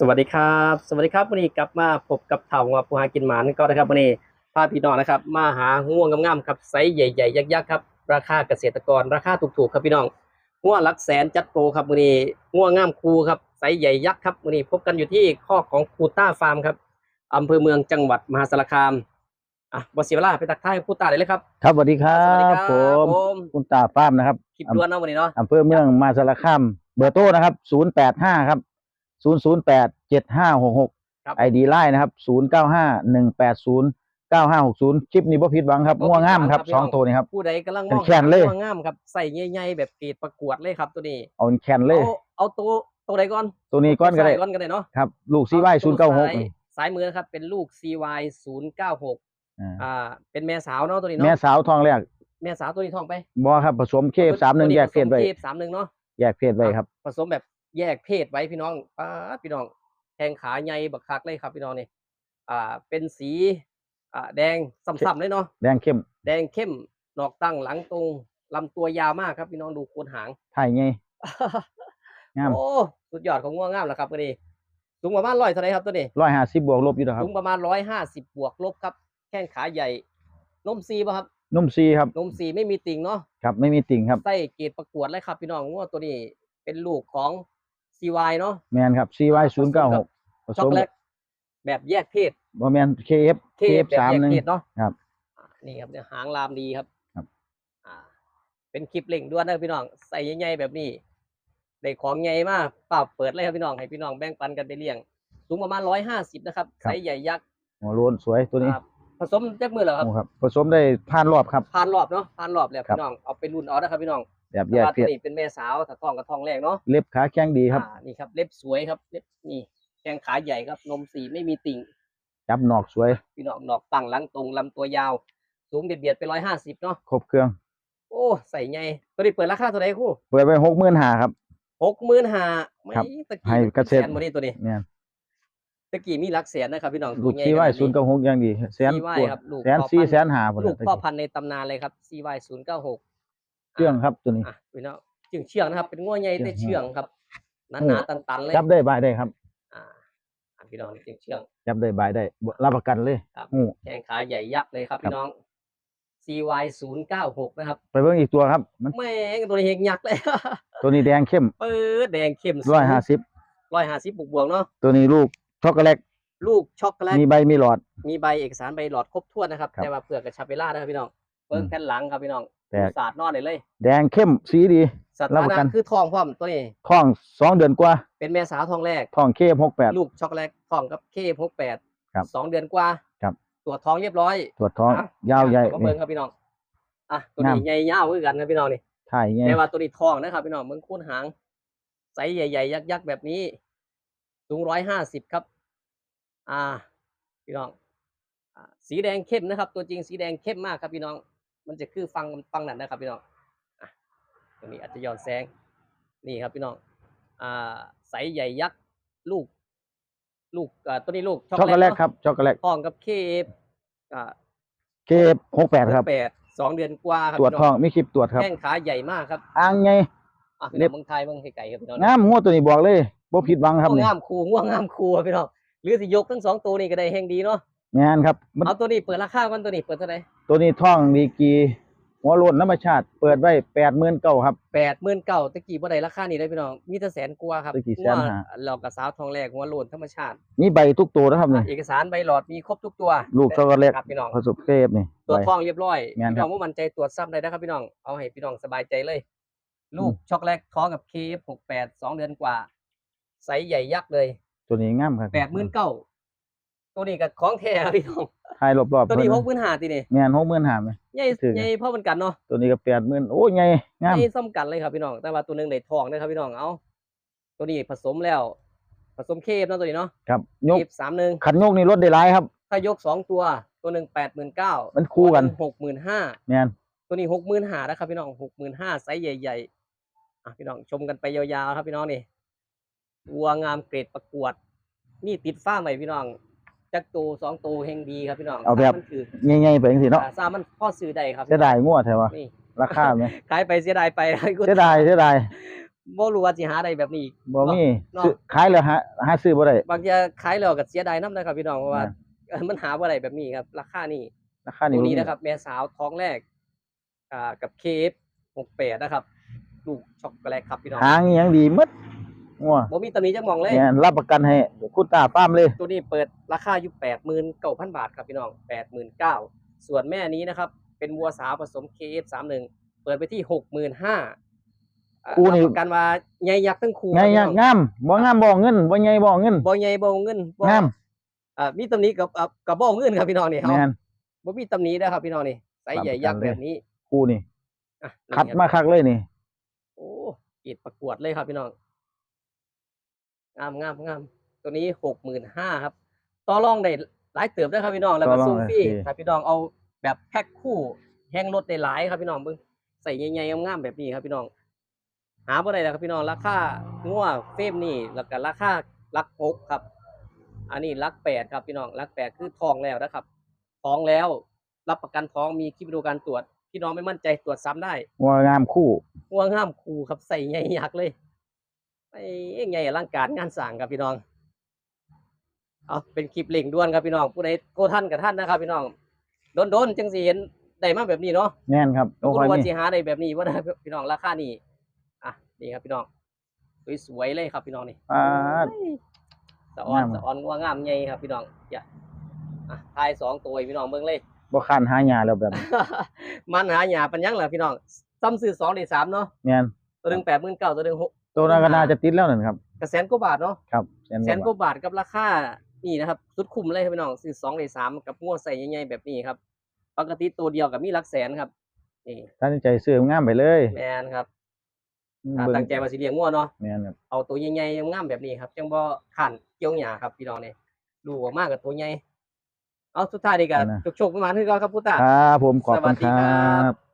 สวัสดีครับ สวัสดีครับวันนี้กลับมาพบกับเถ่างัวผู้หากินหมานก็นะครับวันนี้พาพี่น้องนะครับ มาหาง่วงงามๆครับไซส์ใหญ่ๆยักษ์ๆครับราคาเกษตรกรราคาถูกๆครับพี่น้องง่วงหลักแสนจัดโปรครับวันนี้ง่วงงามคูครับไซส์ใหญ่ยักษ์ครับวันนี้พบกันอยู่ที่ข้อกของคูต้าฟาร์มครับอำเภอเมืองจังหวัดมหาสารคามอะบอสีเวลาไปตักทายคูต้าเลยเลยครับ ครับสวัสดีครัสวัสดีบผมผมคุณตาป้ามนะครับคลิปล้วนเนาะวันนี้เนาะอำเภอเมืองมหาสารคามเบอร์โทรนะครับ085ครับ 008 7566ครับไอดีไลน์นะครับ095 180 9560คลิปนี้บ่ผิดหวังครับบ่ผิดหวังง่วงงามครับครับพี่สน้อองงตัวนี้ครับผู้ใดกำลังมองแขนเลยหาง่วงงามครับใส่ใหญ่ๆแบบเกรดประกวดเลยครับตัวนี้เอาเป็นแคนเลยเอาเอาตัวตัวใดก่อน ตัวนี้ก้อนก็ได้ใส่ก้อนก็ได้เนาะครับลูกซีไว้ตัวซ้าย096ซ้ายมือนะครับเป็นลูก CY 096อ่าอ่า เป็นแม่สาวเนาะตัวนี้แม่เนาะสาวทองแรกแม่สาวตัวนี้ท้องไปบ่ครับผสมเคฟสามหนึ่งแยกเพศไว้เคฟสามหนึ่งเนาะแยกเพศไว้ครับ ผสมแบบ แยกเพศไว้พี่น้องป้าดพี่น้องแทงขาใหญ่บักคักเลยครับพี่น้องนี่อ่า เป็นสีอ่าแดงซ้ำๆเลยเนาะแดงเข้ม แดงเข้มนอกตั้งหลังตรงลำตัวยาวมากครับพี่น้องดูโคนหางไทยไงงามโอ้สุดยอดของง่วงงามแล้วครับตัวนี้สูงประมาณร้อยเท่าไหรครับตัวนี้150บวกลบอยู่นะครับสูงประมาณร้อยห้าสิบบวกลบครับ แข้งขาใหญ่นมซีป่ะครับนุ่มซีครับนมซีไม่มีติ่งเนาะครับ ไม่มีติ่งครับไส้เกรดประกวดเลยครับ พี่น้องง่วงตัวนี้เป็นลูกของ CY เนาะแมนครับ CY 096ผช็สอกมโกแลตแบบแยกเพศบ่แมน KF เคฟ KF แบบสามแยกหนึ่ง เพศเนาะครับอ่านี่ครับเนี่ยหางลามดีครับครับ อ่า เป็นคลิปเล่งด้วนนะพี่น้องใส่ใหญ่ๆแบบนี้ได้ของใหญ่มากเปล่าเปิดเลยครับพี่น้องให้พี่น้องแบ่งปันกันไปเลี้ยง สูงประมาณร้อยห้าสิบนะครับไซส์ใหญ่ยักษ์หัวโลนสวยตัวนี้ครับผสมเจ็บมือเหรอครับ โอ้ครับผสมได้ผ่านรอบครับ ผ่านรอบเนาะผ่านรอบแล้วครับ พี่น้องเอาไปรุ่นเอานะครับพี่น้อง แบบแยแต่กว่าเพตัวศนี้เป็นแม่สาวถ้าท้องกับท้องแรกเนาะเล็บขาแข็งดีครับอ่านี่ครับ เล็บสวยครับเล็บนี่แข้งขาใหญ่ครับ นมสีไม่มีติ่งจับหนอกสวย พี่น้องดอกตั้งหลังตรงลำตัวยาว สูงเบียดเบียดไปร้อยห้าสิบเนาะครบเครื่อง โอ้ใส่ไงตัวนี้เปิดราคาเท่าไหร่ครู่เปิดไปหกหมื่นหาครับหกหมื่นห้าไม่ครับตะให้กี้เกษตร แสนบ่นี่ตัวนี้เนี่ยตะกี้มีหลักแสนนะครับพี่น้องลูกตัวใหญ่ชี้ไว้ขนาดศูนย์กับหกอย่างดีแสน CY กว่าครับลูกแสนพ่อสี่พันธุ์แสนหาหมดลูกพ่อพันธุ์ในตำนานเลยครับ CY ศูนย์เก้าหก เครื่องครับตัวนี้ อะพี่น้องเชื่องเชื่องนะครับ เป็นง้วใหญ่แต่เชื่เชื่อองงครับหโอ้นาๆตันๆเลยจับได้บายได้ครับ อ่าอะพี่น้องเชื่องเชื่องจับได้บายได้บ่รับประกันเลยครับหูแข้งขาใหญ่ยักษ์เลยครับครับพี่น้อง CY ศูนย์เก้าหกนะครับไปเบิ่งอีกตัวครับ มันแม่งตัวนี้เฮงยักษ์เลย ตัวนี้แดงเข้มเปิดแดงเข้มร้อยห้าสิบร้อยห้าสิบบวกบวกๆเนาะตัวนี้ลูกช็อกโกแลตลูกช็อกโกแลตมีใบมีหลอด มีใบเอกสารใบหลอดครบถ้วนนะครับ ครับ แต่ว่าเปลือกกับชาเปล่านะครับพี่น้อง เบิ้งอืมแผ่นหลังครับพี่น้องแต่สาดนอนได้เลยแดงเข้มสีดีสรับถาประกันะน คือทองพร้อมตัวนี้ ท้องสองเดือนกว่าเป็นแม่สาวทองแรก ท้องเคหกแปด ลูกช็อกโกแลตทองกับเคพกแปดครับสองเดือนกว่าครับ ตรวจท้องเรียบร้อย ตรวจท้องอะ ยาวใหญ่มานี่ เบิ้งครับพี่น้องอะตัวนี้งาม ใหญ่ยาวคือกันครับพี่น้องนี่ถ่ายไงแต่ว่าตัวนี้ทองนะครับพี่น้องเบิ้งโค้นหางไซส์ใหญ่ๆยักษ์ๆแบบนี้สูงร้อยห้าสิบครับ อ่า พี่น้องอ่าสีแดงเข้มนะครับ ตัวจริงสีแดงเข้มมากครับพี่น้อง มันจะคือฟังฟังนั่นนะครับพี่น้องอะตรงนี้อาจจะย้อนแสงนี่ครับพี่น้องอ่าไซส์ใหญ่ยักษ์ลูก ลูกอ่าตัวนี้ลูกช็อกโกแลตเนะครับช็อกโกแลตท้องกับเคฟอ่าเคหกแปดครับแปดสองเดือนกว่าครับตรวจพี่ท้น้อองงมีคลิปตรวจครับแข้งขาใหญ่มากครับอ่างไงอะพี่เล็น้อบงเมืองไทยเมืองไกลๆครับพี่น้องงามงัวตัวนี้บอกเลยบ่ผิดหวังครับง่วงนี่งามคูง่วงงามคูครับพี่น้องหรือสิยกทั้งสองตัวนี้ก็ได้แห่งดีเนาะงานครับมันเอาตัวนี้เปิดราคากันตัวนี้เปิดเท่าไหร่ ตัวนี้ท้องดีกรีหัวโลนธรรมชาติ เปิดไว้แปดหมื่นเก้าครับ แปดหมื่นเก้าตะกี้บ่ได้ราคานี้เลยพี่น้อง มีแต่แสนกว่าครับตะกี้แสนห้า หัวเรากับสาวทองแรกหัวโลนธรรมชาติมีใบทุกตัวนะครับนี่ เอกสารใบหลอดมีครบทุกตัวลูกช็อกโกแลต ครับพี่น้อง ผสมเคฟนี่ตัวใบทองเรียบร้อยแม่นพี่ครัน้อบงว่ามันใจตรวจซ้ำได้นะครับพี่น้อง เอาให้พี่น้องสบายใจเลย ลูกอืมช็อกโกแลตท้องกับเคฟหกแปดสองเดือนกว่า ไซส์ใหญ่ยักษ์เลยตัวนี้งามครับแปดหมื่นเก้า ตัวนี้กับของแท้ครับพี่น้องถ่ายรอบๆตัวนี้เพิ่หกหมื่นห้าตีนี่งานหกหมื่นห้าไหมใหญ่ถึงใหญ่พ่อมันกันเนาะตัวนี้ก็แปดหมื่นโอ้ยไงงามใหญ่ซ้ำกันเลยครับพี่น้อง แต่ว่าตัวหนึงได้ทองนะครับพี่น้องเอาตัวนี้ผสมแล้ว ผสมเคฟเนาะตัวนี้เนาะครับยกเคฟสามหนึ่งขันยกนี่ลดได้หลายครับ ถ้ายกสองตัวตัวหนึ่งแปดหมื่นเก้ามันคู่กันหกหมื่นห้าแม่นตัวนี้หกหมื่นห้านะครับพี่น้องหกหมื่นห้าไซส์ใหญ่ๆอะพี่น้องชมกันไปยาวๆครับพี่น้องนี่วัวงามเกรดประกวดนี่ติดฟ้าใหม่พี่น้อง จักตัวสองตัวเฮงดีครับพี่น้องเอาแบบ มันคือง่ายๆไปจังซี่เนาะอ่าซามันพ่อซื้อได้ครับเสียดายงัวแท้วะนี่ราคาไหมขายไปเสียดายไปเสียดายเสียดายบ่รู้ว่าสิหาได้แบบนี้อีก บ่มีเนาะ ซื้อขายแล้วหาหาซื้อบ่ได้ บางทีขายแล้วก็เสียดายนํนะครับพี่น้องเพราะว่าอ่า เอ่อมันหาบ่ได้แบบนี้ครับ ราคานี่ราคานี้ตัวบ่นี้มีนะครับ แม่สาวท้องแรก อ่ากับ KF 68นะครับ ลูกช็อกโกแลตครับพี่น้องหางอิหยังดีหมด งัวบ่มีตำหนิจักหมองเลยเนี่ยรับประกันให้เดี๋ยวคุณตาป้ามเลย ตัวนี้เปิดราคาอยู่89,000บาทครับพี่น้อง89,000ส่วนแม่นี้นะครับ เป็นวัวสาวผสม KF31 เปิดไปที่65,000อ่าคู่นี้รับประกันว่าใหญ่ยักษ์ทั้งคู่ไงครับยากพี่น้องงามบ่งามบ่เงินบ่ใหญ่บ่เงินบ่ใหญ่บ่เงินบ่งามอ่ามีตำหนิกับอ่ากับบ่เงินครับพี่น้องนี่เฮาแม่นบ่มีตำหนินะครับพี่น้องนี่ไซส์ใหญ่ยักษ์รับประกันเลยแบบนี้คู่นี่อะคัดนี่ครับมาคักเลยนี่โอ้กีดประกวดเลยครับพี่น้อง งามงามงามตัวนี้หกหมื่นห้าครับ ต่อรองได้หลายเติบได้ครับพี่น้องแล้วก็ต่อรองส่งฟรีได้ถ้าพี่น้องเอาแบบแพ็คคู่แห้งรถได้หลายครับพี่น้องเบิ่งใส่ใหญ่ๆงามๆแบบนี้ครับพี่น้อง หาบ่ได้แล้วครับพี่น้องราคางัวเฟรมนี่แล้วก็ราคาลักหกครับ อันนี้ลักแปดครับพี่น้องลักแปดคือทองแล้วนะครับท้องแล้ว รับประกันท้องมีคลิปดูการตรวจพี่น้องไม่มั่นใจตรวจซ้ำได้งัวงามคู่หัวงามคูครับใส่ใหญ่ยักษ์เลย ไอ้ใหญ่อลังการงานสร้างครับพี่น้อง เอาเป็นคลิปเล่งด่วนครับพี่น้อง ผู้ใดโทรท่านกับท่านนะครับ พี่น้อง โดนๆจังสิเห็นได้มาแบบนี้เนาะแม่นครับก็โอ้บ่ค่อยรู้ว่ามีสิหาได้แบบนี้ว่าได้พี่น้องราคานี่อะนี่ครับพี่น้องสวยๆเลยครับพี่น้องนี่อ่าโอ้ยสะออนงามสะออนงัวงามใหญ่ครับพี่น้องอย่าอะทายสองตัวให้พี่น้องเบิ่งเลยบ่คันหาหญ้าแล้วแบบนี้มันหาหยาปัญญังเหรอพี่น้องซ้ำซื้อสองได้สามเนาะแม่น ตัวหนึ่งแปดหมื่นเก้าตัวหนึ่งหกตัวนั้นก็น่าจะติดแล้วนั่นครับกระแสนกว่าบาทเนาะครับแสนกว่าบาทกับราคานี่นะครับสุดคุ้มเลยครับพี่น้องซื้อสองได้สามกับงวดใส่ใหญ่ๆแบบนี้ครับ ปกติตัวเดียวกับมีหลักแสนครับนี่ตัดสินใจซื้องามไปเลยแมนครับอ่าเบิ่งตั้งใจมาสิเลี้ยงงวดเนาะแม่นครับเอาตัวใหญ่ๆงามๆแบบนี้ครับจังบ่ขันเกี่ยวหยาครับพี่น้องเนี่ยดูออกมากกับตัวใหญ่เอาสุดท้ายดีกันโชคๆประมาณนี้ก็ครับพุทธาครับผมขอบสคุวัณสคดีรครัับบ